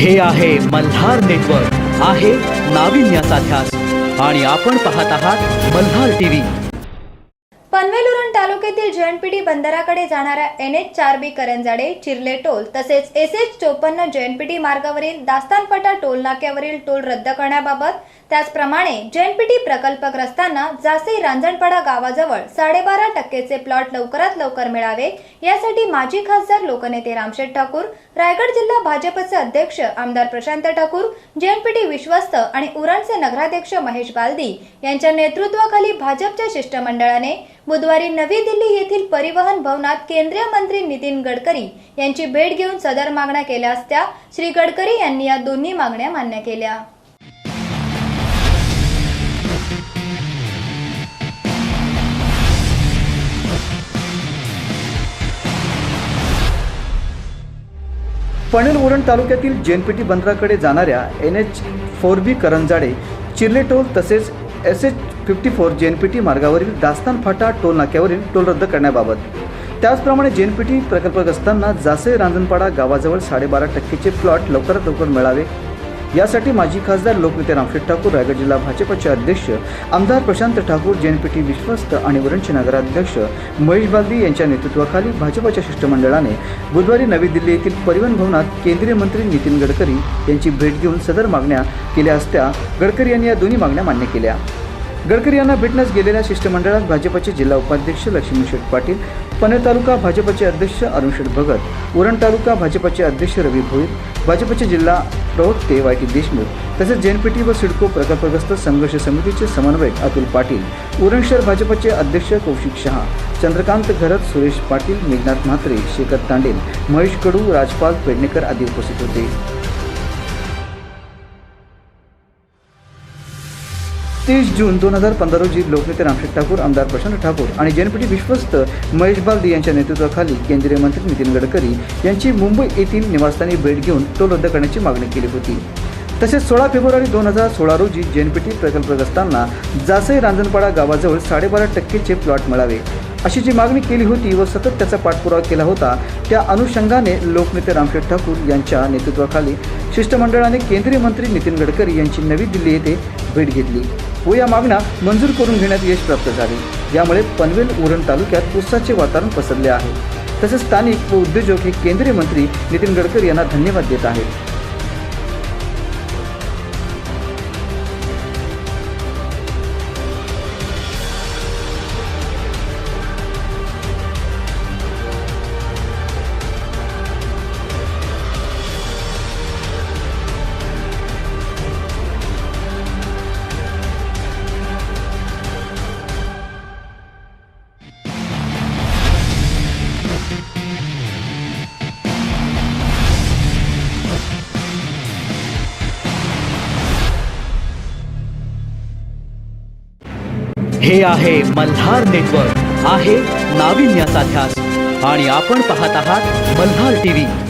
हे आहे मल्हार नेटवर्क. आहे नाविन्याचा ध्यास. आणि आपण पाहत आहात मल्हार टीव्ही. पनवेल उरण तालुक्यातील जयंतपिढी बंदराकडे जाणाऱ्या एन एच चार बी करंजाडे चिरले टोल तसेच एस एच चोपन्न जयंतपिढी मार्गावरील दास्तानपटा टोल नाक्यावरील टोल रद्द करण्याबाबत त्याचप्रमाणे जयंतपिढी प्रकल्पग्रस्तांना जासे रांजणपाडा गावाजवळ साडेबारा टक्केचे प्लॉट लवकरात लवकर मिळावे यासाठी माजी खासदार लोकनेते रामशेठ ठाकूर रायगड जिल्हा भाजपचे अध्यक्ष आमदार प्रशांत ठाकूर जयंतपिढी विश्वस्त आणि उरणचे नगराध्यक्ष महेश बालदी यांच्या नेतृत्वाखाली भाजपच्या शिष्टमंडळाने बुधवारी नवी दिल्ली येथील परिवहन भवनात केंद्रीय मंत्री नितीन गडकरी यांची भेट घेऊन सदर मागण्या केल्या असत्या. श्री गडकरी यांनी या दोन्ही मागण्या मान्य केल्या. पणेल उरण तालुक्यातील जेनपीटी बंदराकडे जाणाऱ्या N H four B Karanjade Chirle toll तसेच S H fifty four J N P T मार्गावरील दास्तान फाटा टोल नाक्यावरील टोल रद्द करण्याबाबत. त्याचप्रमाणे जेनपीटी प्रकल्पग्रस्तांना जासे रांजणपाडा गावाजवळ साडेबारा टक्केचे प्लॉट लवकरात लवकर मिळावे. यासाठी माजी खासदार लोकनेते रामशेठ ठाकूर रायगड जिल्हा भाजपचे अध्यक्ष आमदार प्रशांत ठाकूर जेएनपीटी विश्वस्त आणि वरणचे नगराध्यक्ष महेश बागदी यांच्या नेतृत्वाखाली भाजपच्या शिष्टमंडळाने बुधवारी नवी दिल्ली येथील परिवहन भवनात केंद्रीय मंत्री नितीन गडकरी यांची भेट घेऊन सदर मागण्या केल्या असत्या. गडकरी यांनी या दोन्ही मागण्या मान्य केल्या. गडकरी यांना भेटण्यास गेलेल्या शिष्टमंडळात भाजपचे जिल्हा उपाध्यक्ष लक्ष्मी शेठ पाटील पनवेल तालुका भाजपचे अध्यक्ष अरुण शेठ भगत उरण तालुका भाजपचे अध्यक्ष रवी भोईर भाजपचे जिल्हा प्रवक्ते वाय टी देशमुख तसेच जेएनपीटी व सिडको प्रकल्पग्रस्त संघर्ष समितीचे समन्वयक अतुल पाटील उरण शहर भाजपचे अध्यक्ष कौशिक शहा चंद्रकांत घरत सुरेश पाटील मेघनाथ म्हात्रे शेखर तांडेल महेश कडू राजपाल पेडणेकर आदी उपस्थित होते. तीस जून दोन हजार पंधरा रोजी लोकनेते रामशेठ ठाकूर आमदार प्रशांत ठाकूर आणि जनपीटी विश्वस्त महेश बालदी यांच्या नेतृत्वाखाली केंद्रीय मंत्री नितीन गडकरी यांची मुंबई येथील निवासस्थानी भेट घेऊन टोल रद्द करण्याची मागणी केली होती. तसेच सोळा फेब्रुवारी दोन हजार सोळा रोजी जेएनपीटी प्रकल्पग्रस्तांना जासई रांजणपाडा गावाजवळ साडेबारा टक्केचे प्लॉट मिळावे. अशी जी मागणी केली होती व सतत त्याचा पाठपुरावा केला होता त्या अनुषंगाने लोकनेते रामशेठ ठाकूर यांच्या नेतृत्वाखाली शिष्टमंडळाने केंद्रीय मंत्री नितीन गडकरी यांची नवी दिल्ली येथे भेट घेतली. व या मागण्या मंजूर करून घेण्यात यश प्राप्त झाले. यामुळे पनवेल उरण तालुक्यात उत्साहाचे वातावरण पसरले आहे. तसेच स्थानिक व उद्योजक हे केंद्रीय मंत्री नितीन गडकरी यांना धन्यवाद देत आहेत. हे आहे मल्हार नेटवर्क. आहे नाविन्याचा ध्यास. आणि आपण पाहत आहात मल्हार टीव्ही.